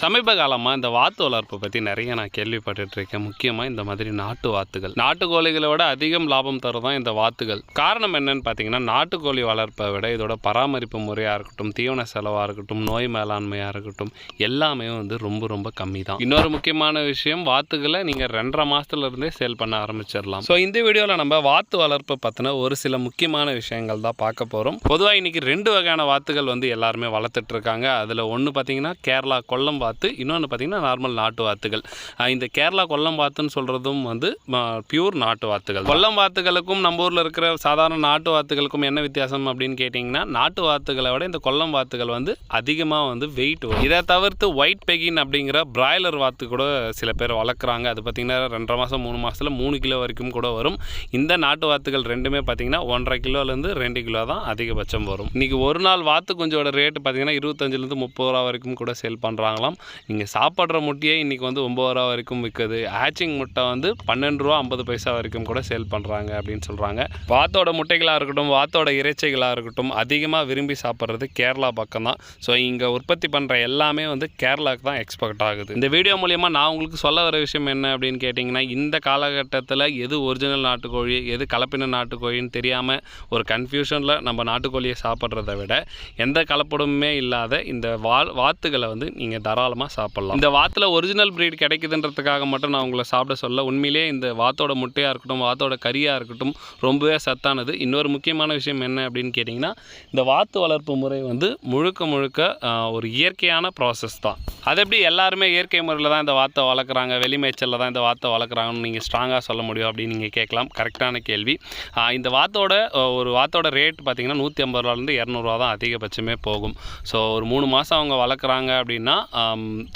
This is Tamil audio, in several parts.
சமீப காலமாக இந்த வாத்து வளர்ப்பை பற்றி நிறைய நான் கேள்விப்பட்டுட்டு இருக்கேன் முக்கியமாக இந்த மாதிரி நாட்டு வாத்துகள். நாட்டுக்கோழிகளை விட அதிகம் லாபம் தருதான் இந்த வாத்துகள். காரணம் என்னன்னு பார்த்தீங்கன்னா நாட்டுக்கோழி வளர்ப்பை விட இதோட பராமரிப்பு முறையாக இருக்கட்டும் தீவன செலவாக இருக்கட்டும் நோய் மேலாண்மையாக இருக்கட்டும் எல்லாமே வந்து ரொம்ப ரொம்ப கம்மி தான் இன்னொரு முக்கியமான விஷயம் வாத்துகளை நீங்கள் ரெண்டரை மாதத்துலேருந்தே சேல் பண்ண ஆரம்பிச்சிடலாம். ஸோ இந்த வீடியோவில் நம்ம வாத்து வளர்ப்பை பற்றின ஒரு சில முக்கியமான விஷயங்கள் தான் பார்க்க போகிறோம் பொதுவாக இன்றைக்கி ரெண்டு வகையான வாத்துகள் வந்து எல்லாருமே வளர்த்துட்ருக்காங்க அதில் ஒன்று பார்த்தீங்கன்னா கேரளா கொல்லம் வாத்து இன்னொன்று பார்த்தீங்கன்னா நார்மல் நாட்டு வாத்துகள் இந்த கேரளா கொல்லம் வாத்துன்னு சொல்கிறதும் வந்து பியூர் நாட்டு வாத்துகள் கொல்லம் வாத்துகளுக்கும் நம்ம ஊரில் இருக்கிற சாதாரண நாட்டு வாத்துகளுக்கும் என்ன வித்தியாசம் அப்படின்னு கேட்டிங்கன்னா நாட்டு வாத்துகளை விட இந்த கொல்லம் வாத்துகள் வந்து அதிகமாக வந்து வெயிட் வரும். இதை தவிர்த்து ஒயிட் பெகின் அப்படிங்கிற பிராய்லர் வாத்து கூட சில பேர் வளர்க்குறாங்க. அது பார்த்திங்கன்னா ரெண்டரை மாதம் மூணு மாதத்தில் மூணு கிலோ வரைக்கும் கூட வரும். இந்த நாட்டு வாத்துகள் ரெண்டுமே பார்த்தீங்கன்னா ஒன்றரை கிலோலேருந்து ரெண்டு கிலோ தான் அதிகபட்சம் வரும். இன்றைக்கி ஒரு நாள் வாத்து குஞ்சோட ரேட்டு பார்த்தீங்கன்னா இருபத்தஞ்சிலேருந்து முப்பது ரூபா வரைக்கும் கூட சேல் பண்ணுறாங்களாம் நீங்கள் சாப்பிட்ற முட்டையே இன்றைக்கி வந்து ஒம்பது ரூபா வரைக்கும் விற்குது ஹேச்சிங் முட்டை வந்து பன்னெண்டு ரூபா ஐம்பது பைசா வரைக்கும் கூட சேல் பண்ணுறாங்க அப்படின்னு சொல்கிறாங்க வாத்தோட முட்டைகளாக இருக்கட்டும் வாத்தோட இறைச்சிகளாக இருக்கட்டும் அதிகமாக விரும்பி சாப்பிட்றது கேரளா பக்கம் தான். ஸோ இங்கே உற்பத்தி பண்ணுற எல்லாமே வந்து கேரளாவுக்கு தான் எக்ஸ்பெக்ட் ஆகுது. இந்த வீடியோ மூலியமாக நான் உங்களுக்கு சொல்ல வர விஷயம் என்ன அப்படின்னு கேட்டிங்கன்னா இந்த காலகட்டத்தில் எது ஒரிஜினல் நாட்டுக்கோழி எது கலப்பின நாட்டுக்கோழின்னு தெரியாமல் ஒரு கன்ஃபியூஷனில் நம்ம நாட்டுக்கோழியை சாப்பிட்றத விட எந்த கலப்படமுமே இல்லாத இந்த வா வாத்துகளை வந்து நீங்கள் தாராளமாக சாப்பிட்லாம். இந்த வாத்தில் ஒரிஜினல் ப்ரீட் கிடைக்குதுன்றதுக்காக மட்டும் நான் உங்களை சாப்பிட சொல்ல உண்மையிலேயே இந்த வாத்தோட முட்டையாக இருக்கட்டும் வாத்தோட கறியாக இருக்கட்டும் ரொம்பவே சத்தானது. இன்னொரு முக்கியமான விஷயம் என்ன அப்படின்னு கேட்டிங்கன்னா இந்த வாத்து வளர்ப்பு முறை வந்து முழுக்க முழுக்க ஒரு இயற்கையான ப்ராசஸ் தான். அது எப்படி எல்லாருமே இயற்கை முறையில் தான் இந்த வாத்தை வளர்க்குறாங்க வெளிமேய்ச்சலில் தான் இந்த வாத்தை வளர்க்குறாங்கன்னு நீங்கள் ஸ்ட்ராங்காக சொல்ல முடியும் அப்படின்னு நீங்கள் கேட்கலாம். கரெக்டான கேள்வி. இந்த வாத்தோட ஒரு வாத்தோட ரேட் பார்த்தீங்கன்னா நூற்றி ஐம்பது ரூபாலேருந்து இரநூறுவா தான் அதிகபட்சமே போகும். ஸோ ஒரு மூணு மாதம் அவங்க வளர்க்குறாங்க அப்படின்னா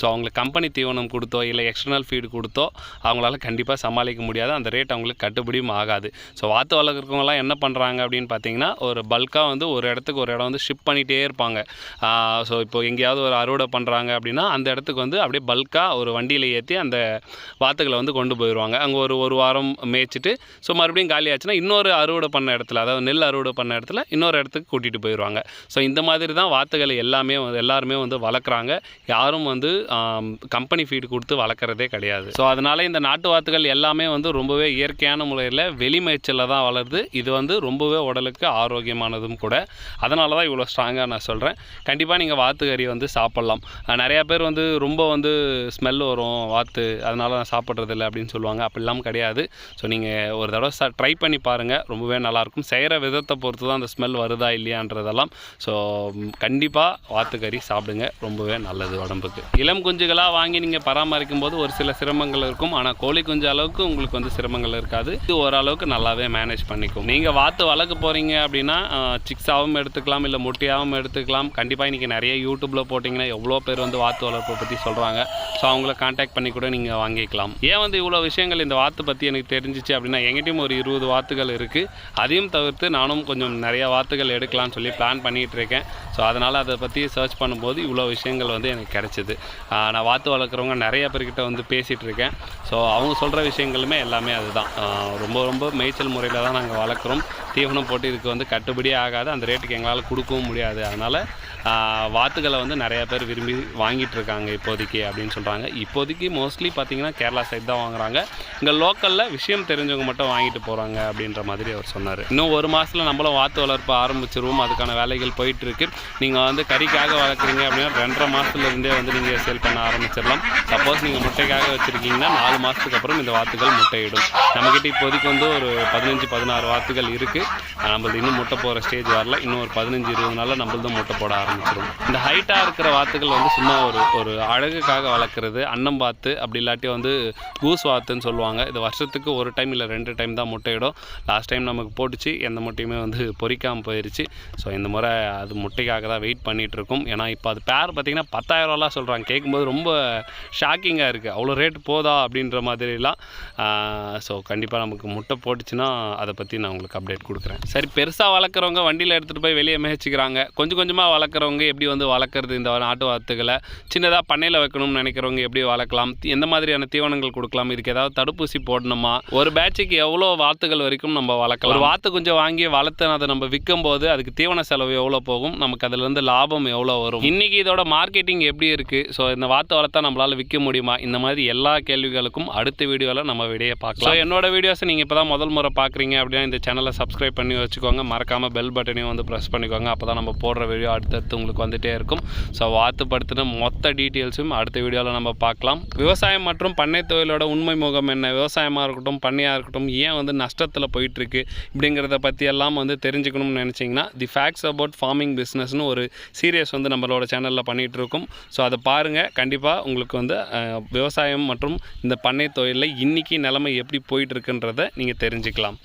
ஸோ அவங்களுக்கு கம்பெனி தீவனம் கொடுத்தோ இல்லை எக்ஸ்டர்னல் ஃபீடு கொடுத்தோ அவங்களால கண்டிப்பாக சமாளிக்க முடியாது. அந்த ரேட் அவங்களுக்கு கட்டுப்படியும் ஆகாது. ஸோ வாத்து வளர்க்குறவங்களாம் என்ன பண்ணுறாங்க அப்படின்னு பார்த்தீங்கன்னா ஒரு பல்காக வந்து ஒரு இடத்துக்கு ஒரு இடம் வந்து ஷிப் பண்ணிகிட்டே இருப்பாங்க. ஸோ இப்போ எங்கேயாவது ஒரு அறுவடை பண்ணுறாங்க அப்படின்னா அந்த இடத்துக்கு வந்து அப்படியே பல்காக ஒரு வண்டியில் ஏற்றி அந்த வாத்துகளை வந்து கொண்டு போயிடுவாங்க. அங்கே ஒரு ஒரு வாரம் மேய்ச்சிட்டு ஸோ மறுபடியும் காலி ஆச்சுன்னா இன்னொரு அறுவடை பண்ண இடத்துல அதாவது நெல் அறுவடை பண்ண இடத்துல இன்னொரு இடத்துக்கு கூட்டிகிட்டு போயிடுவாங்க. ஸோ இந்த மாதிரி தான் வாத்துகளை எல்லாமே வந்து எல்லாருமே வந்து வளர்க்குறாங்க. யாரும் வந்து கம்பெனி ஃபீடு கொடுத்து வளர்க்குறதே கிடையாது. ஸோ அதனால இந்த நாட்டு வாத்துகள் எல்லாமே வந்து ரொம்பவே இயற்கையான முறையில் வெளிமேய்ச்சலில் தான் வளருது. இது வந்து ரொம்பவே உடலுக்கு ஆரோக்கியமானதும் கூட. அதனால தான் இவ்வளோ ஸ்ட்ராங்காக நான் சொல்கிறேன் கண்டிப்பாக நீங்கள் வாத்து கறி வந்து சாப்பிட்லாம். நிறையா பேர் வந்து ரொம்ப வந்து ஸ்மெல் வரும் வாத்து அதனால் நான் சாப்பிட்றதில்ல அப்படின்னு சொல்லுவாங்க. அப்படிலாம் கிடையாது. ஸோ நீங்கள் ஒரு தடவை ச ட்ரை பண்ணி பாருங்கள் ரொம்பவே நல்லாயிருக்கும் செய்கிற விதத்தை பொறுத்து தான் அந்த ஸ்மெல் வருதா இல்லையான்றதெல்லாம். ஸோ கண்டிப்பாக வாத்துக்கறி சாப்பிடுங்க. ரொம்பவே நல்லது உடம்புக்கு. இளம் குஞ்சுகளாக வாங்கி நீங்கள் பராமரிக்கும் போது ஒரு சில சிரமங்கள் இருக்கும். ஆனால் கோழி குஞ்சு அளவுக்கு உங்களுக்கு வந்து சிரமங்கள் இருக்காது. இது ஓரளவுக்கு நல்லாவே மேனேஜ் பண்ணிக்கும். நீங்கள் வாத்து வளர்க்க போகிறீங்க அப்படின்னா சிக்ஸாகவும் எடுத்துக்கலாம் இல்லை முட்டையாகவும் எடுத்துக்கலாம். கண்டிப்பாக இன்றைக்கி நிறைய யூடியூப்பில் போட்டிங்கன்னா எவ்வளோ பேர் வந்து வாத்து வளர்ப்பை பற்றி சொல்கிறாங்க ஸோ அவங்கள காண்டாக்ட் பண்ணி கூட நீங்கள் வாங்கிக்கலாம். ஏன் வந்து இவ்வளோ விஷயங்கள் இந்த வாத்து பற்றி எனக்கு தெரிஞ்சிச்சு அப்படின்னா எங்கிட்டையும் ஒரு இருபது வாத்துகள் இருக்குது அதையும் தவிர்த்து நானும் கொஞ்சம் நிறைய வாத்துகள் எடுக்கலாம்னு சொல்லி பிளான் பண்ணிகிட்டு இருக்கேன். ஸோ அதனால் அதை பற்றி சர்ச் பண்ணும்போது இவ்வளோ விஷயங்கள் வந்து எனக்கு கிடச்சிது. ஆஹ் நான் வாத்து வளர்க்குறவங்க நிறைய பேர்கிட்ட வந்து பேசிகிட்டு இருக்கேன் ஸோ அவங்க சொல்கிற விஷயங்களுமே எல்லாமே அதுதான். ரொம்ப ரொம்ப மேய்ச்சல் முறையில் தான் நாங்கள் வளர்க்குறோம். தீவனம் போட்டு இதுக்கு வந்து கட்டுப்படியே ஆகாது. அந்த ரேட்டுக்கு எங்களால் கொடுக்கவும் முடியாது. அதனால் வாத்துக்களை வாத்துகளை வந்து நிறைய பேர் விரும்பி வாங்கிட்டு இருக்காங்க இப்போதைக்கு அப்படின்னு சொல்கிறாங்க இப்போதைக்கு மோஸ்ட்லி பார்த்தீங்கன்னா கேரளா சைடு தான் வாங்குறாங்க. இங்கே லோக்கலில் விஷயம் தெரிஞ்சவங்க மட்டும் வாங்கிட்டு போகிறாங்க அப்படின்ற மாதிரி அவர் சொன்னார். இன்னும் ஒரு மாதத்தில் நம்மளும் வாத்து வளர்ப்பு ஆரம்பிச்சிருவோம். அதுக்கான வேலைகள் போயிட்டுருக்கு. நீங்கள் வந்து கறிக்காக வளர்க்குறீங்க அப்படின்னா ரெண்டரை மாசத்துல இருந்தே வந்து நீங்கள் சேல் பண்ண ஆரம்பிச்சிடலாம். சப்போஸ் நீங்கள் முட்டைக்காக வச்சுருக்கீங்கன்னா நாலு மாதத்துக்கு அப்புறம் இந்த வாத்துகள் முட்டையிடும். நம்மக்கிட்ட இப்போதைக்கு வந்து ஒரு பதினஞ்சு பதினாறு வாத்துகள் இருக்குது நம்மளது இன்னும் முட்டை போகிற ஸ்டேஜ் வரல. இன்னும் ஒரு பதினஞ்சு இருபது நாளில் நம்மளதும் முட்டை போட ஆரம்பிச்சு ஆரம்பிச்சிடும் இந்த ஹைட்டாக இருக்கிற வாத்துகள் வந்து சும்மா ஒரு ஒரு அழகுக்காக வளர்க்குறது அன்னம் வாத்து அப்படி இல்லாட்டி வந்து கூஸ் வாத்துன்னு சொல்லுவாங்க. இது வருஷத்துக்கு ஒரு டைம் இல்லை ரெண்டு டைம் தான் முட்டையிடும். லாஸ்ட் டைம் நமக்கு போட்டுச்சு எந்த முட்டையுமே வந்து பொறிக்காமல் போயிடுச்சு ஸோ இந்த முறை அது முட்டைக்காக தான் வெயிட் பண்ணிகிட்டு இருக்கும் ஏன்னா இப்போ அது பேர் பார்த்திங்கன்னா பத்தாயிரரூவாலாம் சொல்கிறாங்க கேட்கும்போது ரொம்ப ஷாக்கிங்காக இருக்குது அவ்வளோ ரேட் போதா அப்படின்ற மாதிரிலாம். ஸோ கண்டிப்பாக நமக்கு முட்டை போட்டுச்சுன்னா அதை பற்றி நான் உங்களுக்கு அப்டேட் கொடுக்குறேன். சரி பெருசாக வளர்க்குறவங்க வண்டியில் எடுத்துகிட்டு போய் வெளியே மேய்ச்சிக்கிறாங்க. கொஞ்சம் கொஞ்சமாக வளர்க்க வளர்க்குறவங்க எப்படி வந்து வளர்க்குறது இந்த நாட்டு வாத்துகளை சின்னதாக பண்ணையில் வைக்கணும்னு நினைக்கிறவங்க எப்படி வளர்க்கலாம்? எந்த மாதிரியான தீவனங்கள் கொடுக்கலாம்? இதுக்கு ஏதாவது தடுப்பூசி போடணுமா? ஒரு பேட்சுக்கு எவ்வளோ வாத்துகள் வரைக்கும் நம்ம வளர்க்கலாம்? ஒரு வாத்து கொஞ்சம் வாங்கி வளர்த்து அதை நம்ம விற்கும் போது அதுக்கு தீவன செலவு எவ்வளோ போகும்? நமக்கு அதுலேருந்து லாபம் எவ்வளோ வரும்? இன்றைக்கி இதோட மார்க்கெட்டிங் எப்படி இருக்குது ஸோ இந்த வாத்து வளர்த்தா நம்மளால் விற்க முடியுமா? இந்த மாதிரி எல்லா கேள்விகளுக்கும் அடுத்த வீடியோவில் நம்ம விடையை பார்க்கலாம். ஸோ என்னோட வீடியோஸை நீங்கள் இப்போ தான் முதல் முறை பார்க்குறீங்க அப்படின்னா இந்த சேனலை சப்ஸ்கிரைப் பண்ணி வச்சுக்கோங்க. மறக்காமல் பெல் பட்டனையும் வந்து ப்ரெஸ் பண்ணிக்கோங்க. அப்போ தான் நம்ம போடுற வீடியோ அடுத்தடுத்து வாத்து உங்களுக்கு வந்துகிட்டே இருக்கும். ஸோ வாத்து படுத்தின மொத்த டீட்டெயில்ஸும் அடுத்த வீடியோவில் நம்ம பார்க்கலாம். விவசாயம் மற்றும் பண்ணை தொழிலோட உண்மை முகம் என்ன? விவசாயமாக இருக்கட்டும் பண்ணையாக இருக்கட்டும் ஏன் வந்து நஷ்டத்தில் போயிட்டுருக்கு? இப்படிங்கிறத பற்றி எல்லாம் வந்து தெரிஞ்சுக்கணும்னு நினச்சிங்கன்னா தி ஃபேக்ட்ஸ் அபவுட் ஃபார்மிங் பிஸ்னஸ்னு ஒரு சீரியஸ் வந்து நம்மளோட சேனலில் பண்ணிகிட்டு இருக்கோம் ஸோ அதை பாருங்கள் கண்டிப்பாக உங்களுக்கு வந்து விவசாயம் மற்றும் இந்த பண்ணை தொழிலில் இன்றைக்கி நிலைமை எப்படி போயிட்டுருக்குன்றதை நீங்கள் தெரிஞ்சுக்கலாம்.